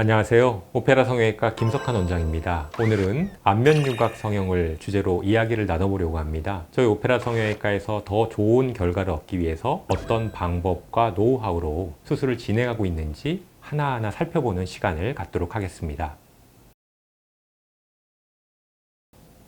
안녕하세요. 오페라 성형외과 김석환 원장입니다. 오늘은 안면 윤곽 성형을 주제로 이야기를 나눠보려고 합니다. 저희 오페라 성형외과에서 더 좋은 결과를 얻기 위해서 어떤 방법과 노하우로 수술을 진행하고 있는지 하나하나 살펴보는 시간을 갖도록 하겠습니다.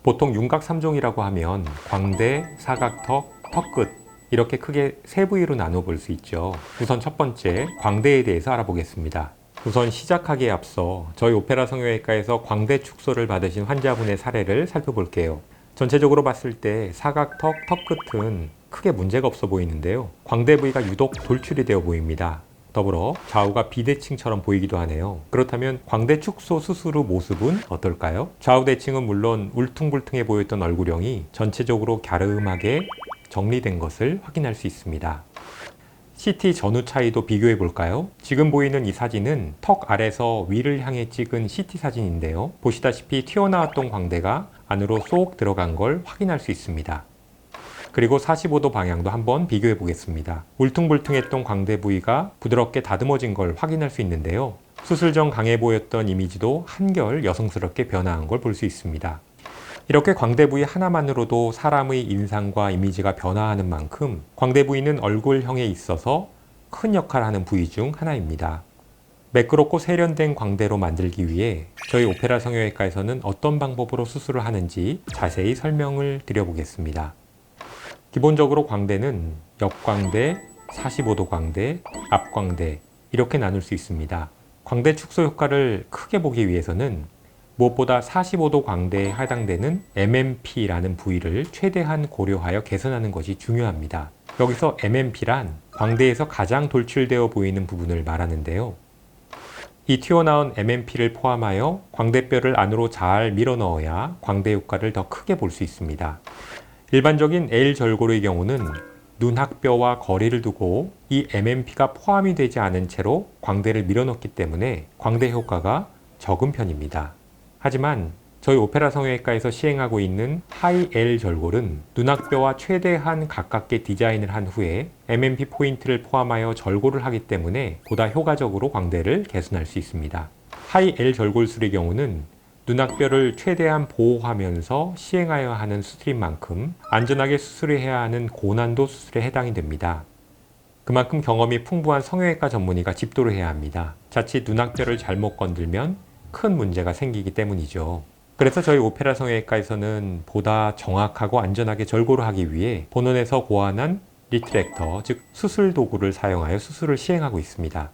보통 윤곽 3종이라고 하면 광대, 사각턱, 턱끝 이렇게 크게 세 부위로 나눠 볼 수 있죠. 우선 첫 번째 광대에 대해서 알아보겠습니다. 우선 시작하기에 앞서 저희 오페라 성형외과에서 광대 축소를 받으신 환자분의 사례를 살펴볼게요. 전체적으로 봤을 때 사각턱, 턱끝은 크게 문제가 없어 보이는데요. 광대 부위가 유독 돌출이 되어 보입니다. 더불어 좌우가 비대칭처럼 보이기도 하네요. 그렇다면 광대 축소 수술 후 모습은 어떨까요? 좌우 대칭은 물론 울퉁불퉁해 보였던 얼굴형이 전체적으로 갸름하게 정리된 것을 확인할 수 있습니다. CT 전후 차이도 비교해 볼까요? 지금 보이는 이 사진은 턱 아래서 위를 향해 찍은 CT 사진인데요. 보시다시피 튀어나왔던 광대가 안으로 쏙 들어간 걸 확인할 수 있습니다. 그리고 45도 방향도 한번 비교해 보겠습니다. 울퉁불퉁했던 광대 부위가 부드럽게 다듬어진 걸 확인할 수 있는데요. 수술 전 강해 보였던 이미지도 한결 여성스럽게 변화한 걸 볼 수 있습니다. 이렇게 광대 부위 하나만으로도 사람의 인상과 이미지가 변화하는 만큼 광대 부위는 얼굴형에 있어서 큰 역할을 하는 부위 중 하나입니다. 매끄럽고 세련된 광대로 만들기 위해 저희 오페라 성형외과에서는 어떤 방법으로 수술을 하는지 자세히 설명을 드려보겠습니다. 기본적으로 광대는 옆광대, 45도 광대, 앞광대 이렇게 나눌 수 있습니다. 광대 축소 효과를 크게 보기 위해서는 무엇보다 45도 광대에 해당되는 MMP라는 부위를 최대한 고려하여 개선하는 것이 중요합니다. 여기서 MMP란 광대에서 가장 돌출되어 보이는 부분을 말하는데요. 이 튀어나온 MMP를 포함하여 광대뼈를 안으로 잘 밀어 넣어야 광대 효과를 더 크게 볼 수 있습니다. 일반적인 L 절골의 경우는 눈학뼈와 거리를 두고 이 MMP가 포함이 되지 않은 채로 광대를 밀어넣기 때문에 광대 효과가 적은 편입니다. 하지만 저희 오페라 성형외과에서 시행하고 있는 하이 L 절골은 눈학뼈와 최대한 가깝게 디자인을 한 후에 MMP 포인트를 포함하여 절골을 하기 때문에 보다 효과적으로 광대를 개선할 수 있습니다. 하이 L 절골술의 경우는 눈학뼈를 최대한 보호하면서 시행하여야 하는 수술인 만큼 안전하게 수술을 해야 하는 고난도 수술에 해당이 됩니다. 그만큼 경험이 풍부한 성형외과 전문의가 집도를 해야 합니다. 자칫 눈학뼈를 잘못 건들면 큰 문제가 생기기 때문이죠. 그래서 저희 오페라 성형외과에서는 보다 정확하고 안전하게 절골을 하기 위해 본원에서 고안한 리트랙터, 즉 수술 도구를 사용하여 수술을 시행하고 있습니다.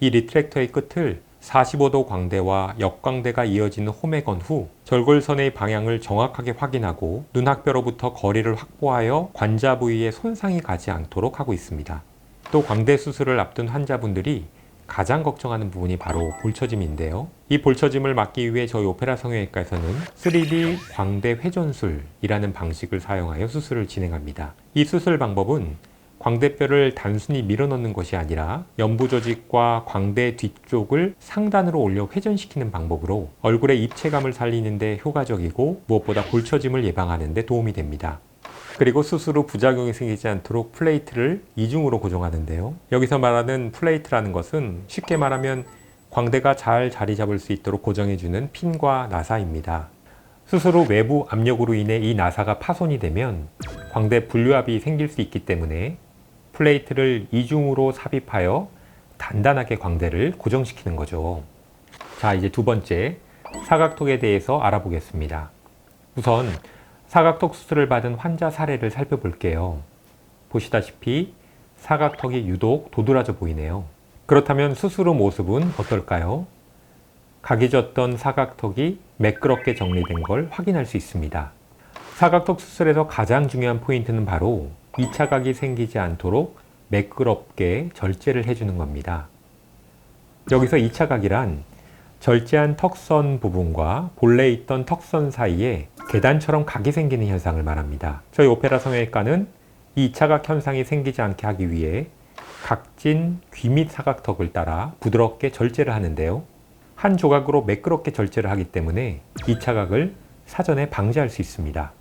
이 리트랙터의 끝을 45도 광대와 역광대가 이어지는 홈에 건 후 절골선의 방향을 정확하게 확인하고 눈학뼈로부터 거리를 확보하여 관자 부위에 손상이 가지 않도록 하고 있습니다. 또 광대 수술을 앞둔 환자분들이 가장 걱정하는 부분이 바로 볼처짐인데요. 이 볼처짐을 막기 위해 저희 오페라 성형외과에서는 3D 광대 회전술이라는 방식을 사용하여 수술을 진행합니다. 이 수술 방법은 광대뼈를 단순히 밀어넣는 것이 아니라 연부 조직과 광대 뒤쪽을 상단으로 올려 회전시키는 방법으로 얼굴의 입체감을 살리는 데 효과적이고 무엇보다 골처짐을 예방하는 데 도움이 됩니다. 그리고 후 부작용이 생기지 않도록 플레이트를 이중으로 고정하는데요. 여기서 말하는 플레이트라는 것은 쉽게 말하면 광대가 잘 자리 잡을 수 있도록 고정해주는 핀과 나사입니다. 후 외부 압력으로 인해 이 나사가 파손이 되면 광대 분류압이 생길 수 있기 때문에 플레이트를 이중으로 삽입하여 단단하게 광대를 고정시키는 거죠. 자, 이제 두 번째 사각턱에 대해서 알아보겠습니다. 우선 사각턱 수술을 받은 환자 사례를 살펴볼게요. 보시다시피 사각턱이 유독 도드라져 보이네요. 그렇다면 수술 후 모습은 어떨까요? 각이 졌던 사각턱이 매끄럽게 정리된 걸 확인할 수 있습니다. 사각턱 수술에서 가장 중요한 포인트는 바로 2차 각이 생기지 않도록 매끄럽게 절제를 해주는 겁니다. 여기서 2차 각이란 절제한 턱선 부분과 본래 있던 턱선 사이에 계단처럼 각이 생기는 현상을 말합니다. 저희 오페라 성형외과는 이 2차 각 현상이 생기지 않게 하기 위해 각진 귀 밑 사각턱을 따라 부드럽게 절제를 하는데요. 한 조각으로 매끄럽게 절제를 하기 때문에 2차 각을 사전에 방지할 수 있습니다.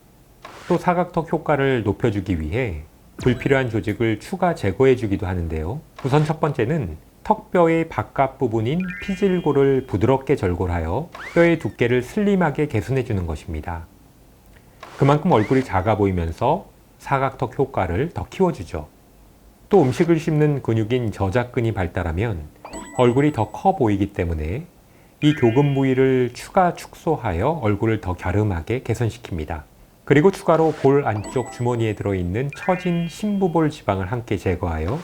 또 사각턱 효과를 높여주기 위해 불필요한 조직을 추가 제거해 주기도 하는데요. 우선 첫 번째는 턱뼈의 바깥 부분인 피질골을 부드럽게 절골하여 뼈의 두께를 슬림하게 개선해 주는 것입니다. 그만큼 얼굴이 작아 보이면서 사각턱 효과를 더 키워주죠. 또 음식을 씹는 근육인 저작근이 발달하면 얼굴이 더 커 보이기 때문에 이 교근 부위를 추가 축소하여 얼굴을 더 갸름하게 개선시킵니다. 그리고 추가로 볼 안쪽 주머니에 들어있는 처진 심부볼 지방을 함께 제거하여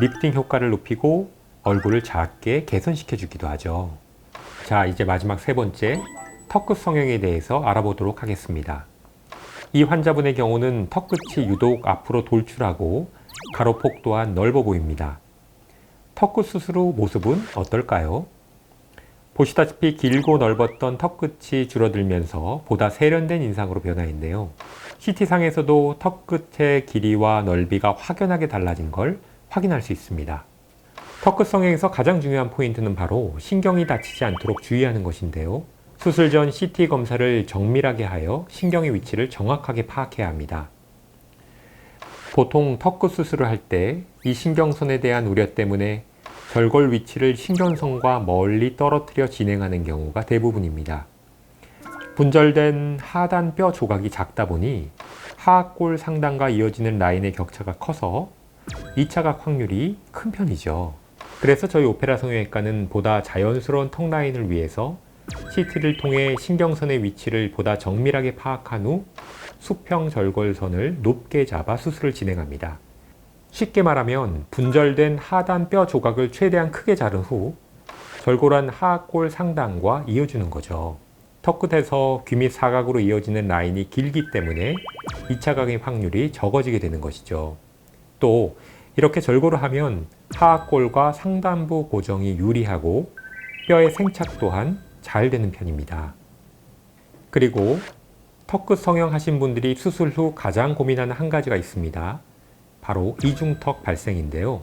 리프팅 효과를 높이고 얼굴을 작게 개선시켜 주기도 하죠. 자, 이제 마지막 세 번째 턱끝 성형에 대해서 알아보도록 하겠습니다. 이 환자분의 경우는 턱끝이 유독 앞으로 돌출하고 가로폭 또한 넓어 보입니다. 턱끝 수술 후 모습은 어떨까요? 보시다시피 길고 넓었던 턱끝이 줄어들면서 보다 세련된 인상으로 변화했네요. CT상에서도 턱끝의 길이와 넓이가 확연하게 달라진 걸 확인할 수 있습니다. 턱끝 성형에서 가장 중요한 포인트는 바로 신경이 다치지 않도록 주의하는 것인데요. 수술 전 CT 검사를 정밀하게 하여 신경의 위치를 정확하게 파악해야 합니다. 보통 턱끝 수술을 할 때 이 신경선에 대한 우려 때문에 절골 위치를 신경선과 멀리 떨어뜨려 진행하는 경우가 대부분입니다. 분절된 하단 뼈 조각이 작다 보니 하악골 상단과 이어지는 라인의 격차가 커서 2차각 확률이 큰 편이죠. 그래서 저희 오페라 성형외과는 보다 자연스러운 턱 라인을 위해서 CT를 통해 신경선의 위치를 보다 정밀하게 파악한 후 수평 절골선을 높게 잡아 수술을 진행합니다. 쉽게 말하면 분절된 하단 뼈 조각을 최대한 크게 자른 후 절골한 하악골 상단과 이어주는 거죠. 턱 끝에서 귀밑 사각으로 이어지는 라인이 길기 때문에 2차 각의 확률이 적어지게 되는 것이죠. 또 이렇게 절골을 하면 하악골과 상단부 고정이 유리하고 뼈의 생착 또한 잘 되는 편입니다. 그리고 턱끝 성형 하신 분들이 수술 후 가장 고민하는 한 가지가 있습니다. 바로 이중턱 발생인데요.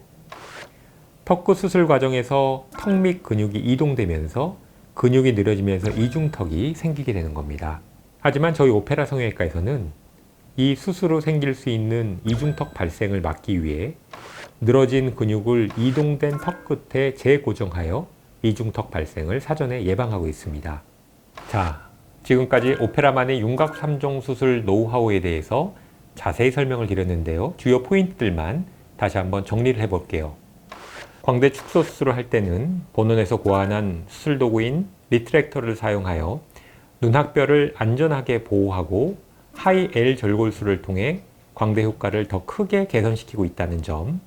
턱끝 수술 과정에서 턱 밑 근육이 이동되면서 근육이 늘어지면서 이중턱이 생기게 되는 겁니다. 하지만 저희 오페라 성형외과에서는 이 수술 후 생길 수 있는 이중턱 발생을 막기 위해 늘어진 근육을 이동된 턱 끝에 재고정하여 이중턱 발생을 사전에 예방하고 있습니다. 자, 지금까지 오페라만의 윤곽 3종 수술 노하우에 대해서 자세히 설명을 드렸는데요. 주요 포인트들만 다시 한번 정리를 해볼게요. 광대 축소 수술을 할 때는 본원에서 고안한 수술 도구인 리트랙터를 사용하여 눈학뼈를 안전하게 보호하고 하이 L 절골술을 통해 광대 효과를 더 크게 개선시키고 있다는 점,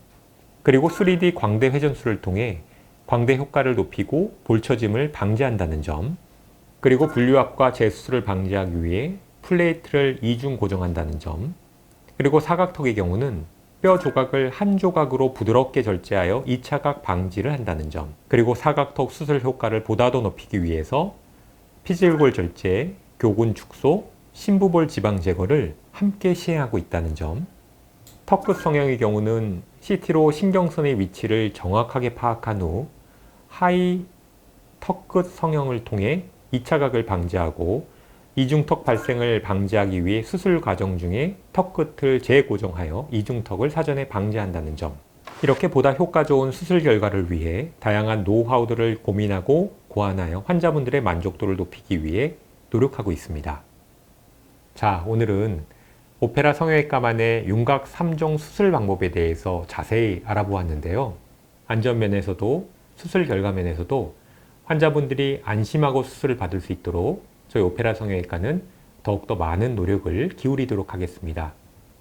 그리고 3D 광대 회전술을 통해 광대 효과를 높이고 볼처짐을 방지한다는 점, 그리고 분류압과 재수술을 방지하기 위해 플레이트를 이중 고정한다는 점, 그리고 사각턱의 경우는 뼈 조각을 한 조각으로 부드럽게 절제하여 2차각 방지를 한다는 점, 그리고 사각턱 수술 효과를 보다 더 높이기 위해서 피질골 절제, 교군 축소, 심부볼 지방 제거를 함께 시행하고 있다는 점, 턱끝 성형의 경우는 CT로 신경선의 위치를 정확하게 파악한 후 하이 턱끝 성형을 통해 2차각을 방지하고 이중턱 발생을 방지하기 위해 수술 과정 중에 턱 끝을 재고정하여 이중턱을 사전에 방지한다는 점. 이렇게 보다 효과 좋은 수술 결과를 위해 다양한 노하우들을 고민하고 고안하여 환자분들의 만족도를 높이기 위해 노력하고 있습니다. 자, 오늘은 오페라 성형외과만의 윤곽 3종 수술 방법에 대해서 자세히 알아보았는데요. 안전면에서도 수술 결과면에서도 환자분들이 안심하고 수술을 받을 수 있도록 저희 오페라 성형외과는 더욱더 많은 노력을 기울이도록 하겠습니다.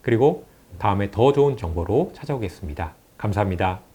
그리고 다음에 더 좋은 정보로 찾아오겠습니다. 감사합니다.